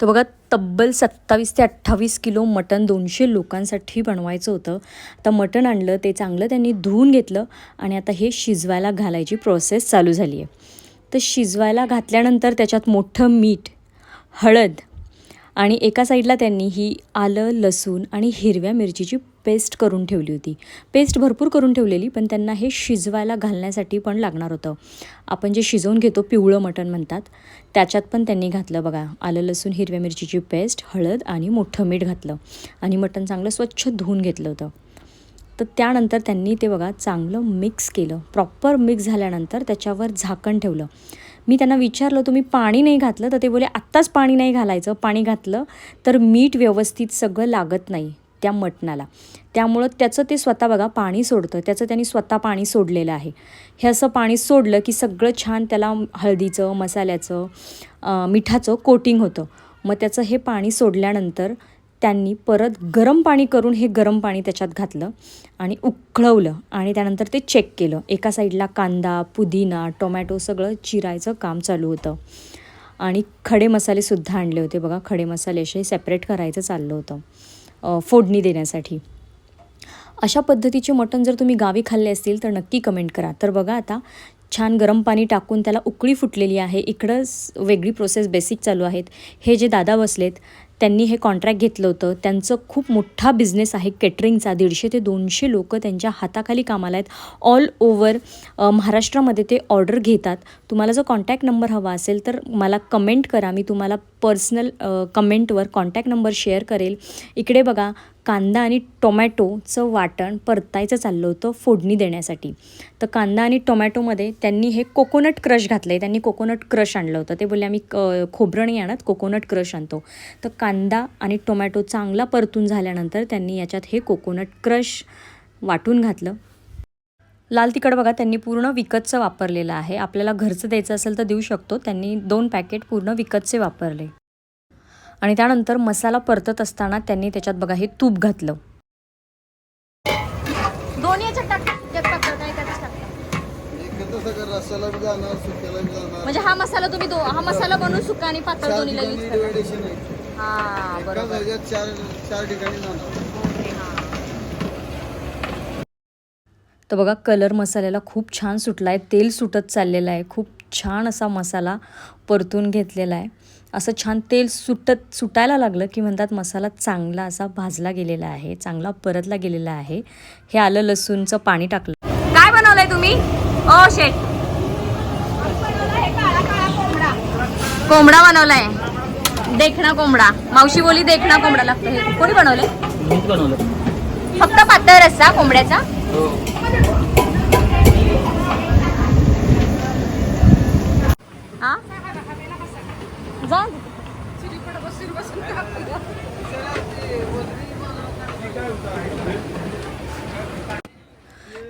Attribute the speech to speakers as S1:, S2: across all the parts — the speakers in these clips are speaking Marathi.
S1: तर बघा तब्बल सत्तावीस ते अठ्ठावीस किलो मटण दोनशे लोकांसाठी बनवायचं होतं. आता मटण आणलं ते चांगलं त्यांनी धुवून घेतलं आणि आता हे शिजवायला घालायची प्रोसेस चालू झाली आहे. तर शिजवायला घातल्यानंतर त्याच्यात मोठं मीठ हळद आणि एका साईडला त्यांनी ही आलं लसूण आणि हिरव्या मिरचीची पेस्ट करून ठेवली होती. पेस्ट भरपूर करून ठेवलेली पण त्यांना हे शिजवायला घालण्यासाठी पण लागणार होतं. आपण जे शिजवून घेतो पिवळं मटण म्हणतात त्याच्यात पण त्यांनी घातलं बघा. आलं लसूण हिरव्या मिरचीची पेस्ट हळद आणि मोठं मीठ घातलं. आणि मटण चांगलं स्वच्छ धुवून घेतलं होतं. तर त्यानंतर त्यांनी ते बघा चांगलं मिक्स केलं. प्रॉपर मिक्स झाल्यानंतर त्याच्यावर झाकण ठेवलं. मी त्यांना विचारलं तुम्ही पाणी नाही घातलं? तर ते बोले आत्ताच पाणी नाही घालायचं. पाणी घातलं तर मीठ व्यवस्थित सगळं लागत नाही. त्या मटणाला. त्यामुळं त्याचं ते स्वतः बघा पाणी सोडतं. त्याचं त्यांनी स्वतः पाणी सोडलेलं आहे. हे असं पाणी सोडलं की सगळं छान त्याला हळदीचं मसाल्याचं मिठाचं कोटिंग होतं. मग त्याचं हे पाणी सोडल्यानंतर त्यांनी परत गरम पाणी करून हे गरम पाणी त्याच्यात घातलं आणि उकळवलं आणि त्यानंतर ते चेक केलं. एका साईडला कांदा पुदिना टोमॅटो सगळं चिरायचं काम चालू होतं. आणि खडे मसालेसुद्धा आणले होते बघा. खडे मसाले असे सेपरेट करायचं चाललं होतं. फोडणी देण्यासाठी. अशा पद्धतीचे मटण जर तुम्ही गावी खाल्ले असतील तर नक्की कमेंट करा. तर बघा आता छान गरम पाणी टाकून त्याला उकळी फुटलेली आहे. इकडं वेगळी प्रोसेस बेसिक चालू आहेत. हे जे दादा बसलेत त्यांनी हे कॉन्ट्रॅक्ट घेतलं होतं. त्यांचं खूप मोठा बिझनेस आहे केटरिंगचा दीडशे ते दोनशे लोक त्यांच्या हाताखाली कामाला आहेत. ऑल ओव्हर महाराष्ट्रामध्ये ते ऑर्डर घेतात. तुम्हाला जर कॉन्टॅक्ट नंबर हवा असेल तर मला कमेंट करा. मी तुम्हाला पर्सनल कमेंटवर कॉन्टॅक्ट नंबर शेअर करेल. इकडे बघा कांदा आणि टोमॅटोचं वाटण परतायचं चाललं होतं फोडणी देण्यासाठी. तर कांदा आणि टोमॅटोमध्ये त्यांनी हे कोकोनट क्रश घातलं आहे त्यांनी कोकोनट क्रश आणलं होतं. ते बोलले आम्ही क खोबरं नाही आणत कोकोनट क्रश आणतो. तर कांदा आणि टोमॅटो चांगला परतून झाल्यानंतर त्यांनी याच्यात हे कोकोनट क्रश वाटून घातलं. लाल तिखट बघा त्यांनी पूर्ण विकतचं वापरलेलं आहे. आपल्याला घरचं द्यायचं असेल तर देऊ शकतो. त्यांनी दोन पॅकेट पूर्ण विकतचे वापरले. आणि त्यानंतर मसाला परतत असताना त्यांनी त्याच्यात बघा हे तूप घातलं.
S2: दोन्ही म्हणजे हा मसाला तुम्ही दो हा मसाला बनवून सुका आणि पातळ दोन्हीला यूज.
S1: तर बघा कलर मसाल्याला खूप छान सुटला आहे तेल सुटत चाललेलं आहे खूप छान असा मसाला परतून घेतलेला आहे. असं छान तेल सुटत सुटायला लागलं की म्हणतात मसाला चांगला असा भाजला गेलेला आहे चांगला परतला गेलेला आहे. हे आलं लसूणचं पाणी टाकलं.
S2: काय बनवलंय तुम्ही? ओ शेट कोंबडा बनवलाय. देखणा कोंबडा. मावशी बोली देखणा कोंबडा. लागतो हे कोणी बनवलंय? फक्त पातळ रस्सा कोंबड्याचा? जा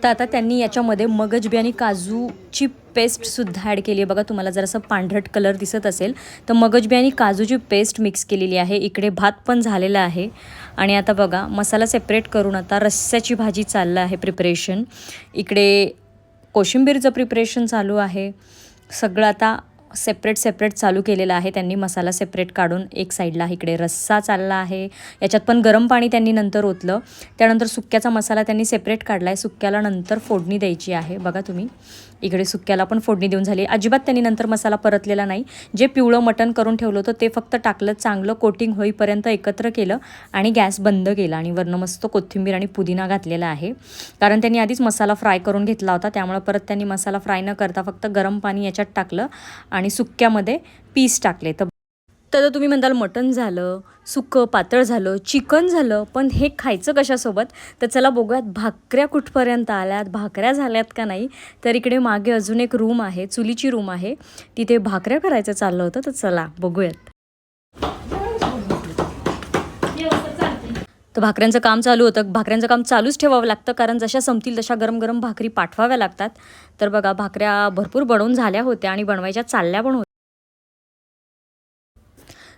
S1: तर आता त्यांनी याच्यामध्ये मगजबी आणि काजूची पेस्टसुद्धा ॲड केली आहे. बघा तुम्हाला जर असं पांढरट कलर दिसत असेल तर मगजबी आणि काजूची पेस्ट मिक्स केलेली आहे. इकडे भात पण झालेला आहे. आणि आता बघा मसाला सेपरेट करून आता रस्स्याची भाजी चाललं आहे प्रिपरेशन इकडे कोशिंबीरचं प्रिपरेशन चालू आहे. सगळं आता सेपरेट सेपरेट चालू केलेलं आहे. त्यांनी मसाला सेपरेट काढून एक साईडला इकडे रस्सा चालला आहे. याच्यात पण गरम पाणी त्यांनी नंतर ओतलं. त्यानंतर सुक्याचा मसाला त्यांनी सेपरेट काढला आहे सुक्याला नंतर फोडणी द्यायची आहे. बघा तुम्ही. इकडे सुक्याला पण फोडणी देऊन झाली. अजिबात त्यांनी नंतर मसाला परतलेला नाही. जे पिवळं मटण करून ठेवलं होतं ते फक्त टाकलं चांगलं कोटिंग होईपर्यंत एकत्र केलं आणि गॅस बंद केला आणि वरनं मस्त कोथिंबीर आणि पुदिना घातलेला आहे. कारण त्यांनी आधीच मसाला फ्राय करून घेतला होता त्यामुळे परत त्यांनी मसाला फ्राय न करता फक्त गरम पाणी याच्यात टाकलं आणि सुक्यामध्ये पीस टाकले. तर तर तुम्ही म्हणताल मटण झालं सुकं पातळ झालं चिकन झालं पण हे खायचं कशासोबत? तर चला बघूयात भाकऱ्या कुठपर्यंत आल्यात भाकऱ्या झाल्यात का नाही? तर इकडे मागे अजून एक रूम आहे चुलीची रूम आहे. तिथे भाकऱ्या करायचं चाललं होतं तर चला बघूयात. तर भाकऱ्यांचं काम चालू होतं. भाकऱ्यांचं काम चालूच ठेवावं लागतं कारण जशा संपतील तशा गरम गरम भाकरी पाठवाव्या लागतात. तर बघा भाकऱ्या भरपूर बनवून झाल्या होत्या आणि बनवायच्या चालल्या पण होत्या.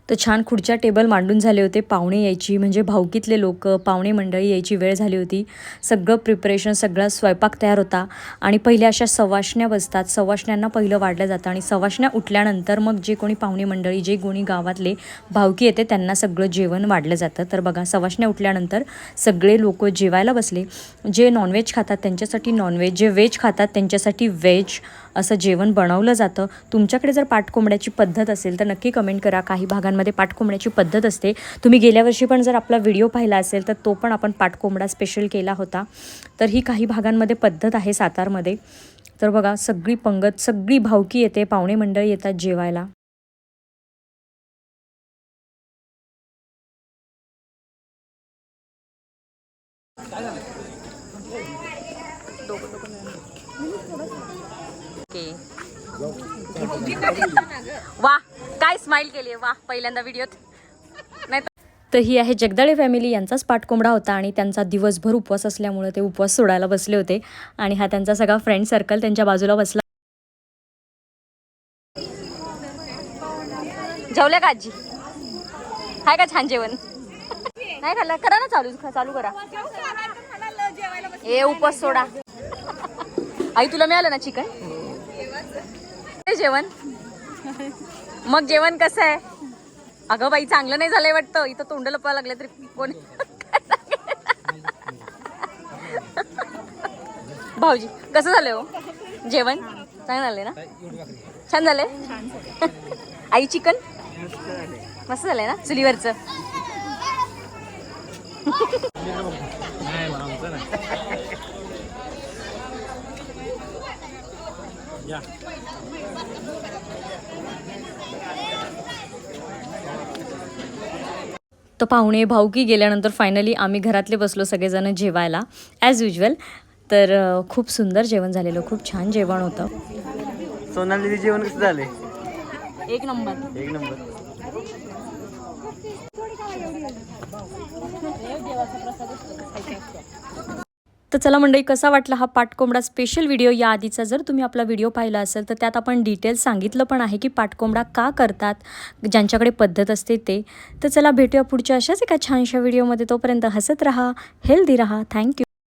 S1: तर छान खुर्च्या टेबल मांडून झाले होते. पाहुणे यायची म्हणजे भावकीतले लोक पाहुणे मंडळी यायची वेळ झाली होती. सगळं प्रिपरेशन सगळा स्वयंपाक तयार होता. आणि पहिल्या अशा सवाशण्या बसतात. सवाशण्यांना पहिलं वाढलं जातं आणि सवाशण्या उठल्यानंतर मग जे कोणी पाहुणे मंडळी जे कोणी गावातले भावकी येते त्यांना सगळं जेवण वाढलं जातं. तर बघा सवाशण्या उठल्यानंतर सगळे लोक जेवायला बसले. जे नॉनव्हेज खातात त्यांच्यासाठी नॉनव्हेज जे व्हेज खातात त्यांच्यासाठी व्हेज असं जेवण बनवलं जातं. तुमच्याकडे जर पाटकोंबड्याची पद्धत असेल तर नक्की कमेंट करा. काही भागांमध्ये पाटकोंबड्याची पद्धत असते. तुम्ही गेल्या वर्षी पण जर आपला व्हिडिओ पाहिला असेल तर तो पण आपण पाटकोंबडा स्पेशल केला होता. तर ही काही भागांमध्ये पद्धत आहे सातारमध्ये. तर बघा सगळी पंगत सगळी भावकी येते. पाहुणे मंडळी येतात जेवायला.
S2: वा काय स्माइल केली वा पहिल्यांदा व्हिडिओत
S1: तर ही आहे जगदाळे फॅमिली यांचाच पाटकोंबडा होता आणि त्यांचा दिवसभर उपवास असल्यामुळे ते उपवास सोडायला बसले होते. आणि हा त्यांचा सगळा फ्रेंड सर्कल त्यांच्या बाजूला बसला.
S2: जेवल्या का आजी? हाय का छान जेवण? नाही खाल्लं? करा ना चालू चालू करा. ए उपवास सोडा. आई तुला मिळालं ना चिकन? जेवण? मग जेवण कसं आहे? अगं बाई चांगलं नाही झालंय वाटतं. इथं तोंड लपवा लागले तरी कोण भाऊजी कसं झालं हो? जेवण? चांगलं झालंय ना? छान झालंय? आई चिकन? मस्त झालंय ना? चुलीवरचं?
S1: तर पाहुणे भाऊकी गेल्यानंतर फायनली आम्ही घरातले बसलो सगळेजण जेवायला. ॲज युजल तर खूप सुंदर जेवण झालेलं खूप छान जेवण होतं.
S3: सोनाली जेवण कसं झाले
S2: एक नंबर.
S3: एक नंबर.
S1: तर चला मंडळी कसा वाटला हा पाटकोंबडा स्पेशल व्हिडिओ या आधीचा जर तुम्ही आपला व्हिडिओ पाहिला असेल तर त्यात आपण डिटेल्स सांगितलं पण आहे की पाटकोंबडा का करतात ज्यांच्याकडे पद्धत असते ते. तर चला भेटूया पुढच्या अशाच एका छानशा व्हिडिओमध्ये तोपर्यंत हसत राहा हेल्दी राहा. थँक्यू